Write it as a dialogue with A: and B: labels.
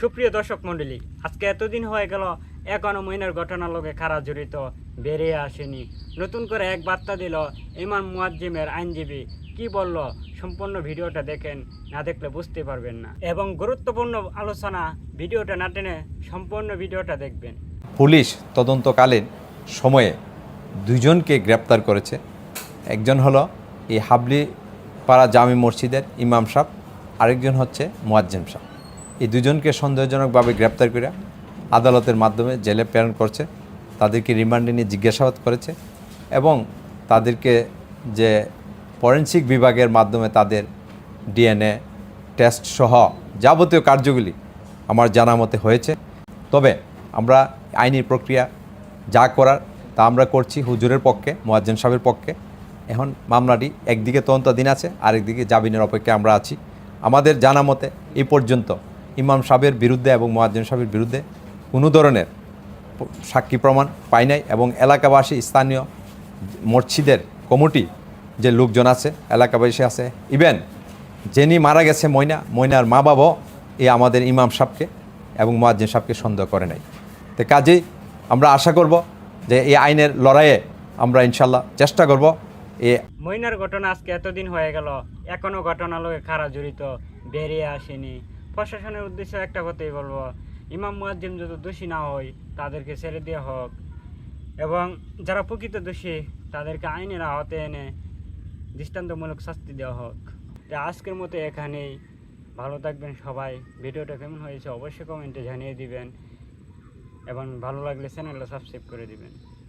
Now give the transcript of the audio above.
A: সুপ্রিয় দর্শক মণ্ডলী, আজকে এতদিন হয়ে গেল এখনও মহিনার ঘটনার লোকে খারা জড়িত, বেরিয়ে আসেনি। নতুন করে এক বার্তা দিল, ইমাম মুয়াজ্জিমের আইনজীবী। কি বলল? সম্পূর্ণ ভিডিওটা দেখেন, না দেখলে বুঝতে পারবেন না। এবং গুরুত্বপূর্ণ আলোচনা, ভিডিওটা না টেনে সম্পূর্ণ ভিডিওটা দেখবেন।
B: পুলিশ তদন্তকালীন সময়ে দুজনকে গ্রেপ্তার করেছে। একজন হলো এই হাবলি পাড়া জামি মসজিদের ইমাম সাহ আরেকজন হচ্ছে মোয়াজ্জেম সাহ এই দুজনকে সন্দেহজনকভাবে গ্রেপ্তার করে আদালতের মাধ্যমে জেলে প্রেরণ করছে, তাদেরকে রিমান্ডে নিয়ে জিজ্ঞাসাবাদ করেছে এবং তাদেরকে যে ফরেন্সিক বিভাগের মাধ্যমে তাদের ডিএনএ টেস্ট সহ যাবতীয় কার্যগুলি আমার জানা মতে হয়েছে। তবে আমরা আইনি প্রক্রিয়া যা করার তা আমরা করছি হুজুরের পক্ষে মোয়াজ্জেন সাহেবের পক্ষে। এখন মামলাটি একদিকে তদন্তাধীন আছে, আরেকদিকে জামিনের অপেক্ষায় আমরা আছি। আমাদের জানা মতে এই পর্যন্ত ইমাম সাহেবের বিরুদ্ধে এবং মোয়াজ্জেন সাহেবের বিরুদ্ধে কোনো ধরনের সাক্ষী প্রমাণ পাই নাই এবং এলাকাবাসী স্থানীয় মসজিদের কমিটি যে লোকজন আছে, এলাকাবাসী আছে ইভেন যিনি মারা গেছে ময়না, ময়নার মা বাবাও এই আমাদের ইমাম সাহেবকে এবং মোয়াজ্জিন সাহেবকে সন্দেহ করে নাই। তো কাজেই আমরা আশা করব যে এই আইনের লড়াইয়ে আমরা ইনশাল্লাহ চেষ্টা করব এ
A: মহিনার ঘটনা আজকে এতদিন হয়ে গেল, এখনও ঘটনা লোকে খারা জড়িত, বেরিয়ে আসেনি। প্রশাসনের উদ্দেশ্যে একটা কথাই বলব, ইমাম মুয়াজ্জিম যদি দোষী না হয়, তাদেরকে ছেড়ে দেওয়া হোক। এবং যারা প্রকৃত দোষী, তাদেরকে আইনের আওতে এনে দৃষ্টান্তমূলক শাস্তি দেওয়া হোক। তো আজকের মতো এখানেই। ভালো থাকবেন সবাই। ভিডিওটা কেমন হয়েছে অবশ্যই কমেন্টে জানিয়ে দিবেন। এবং ভালো লাগলে চ্যানেলটা সাবস্ক্রাইব করে দিবেন।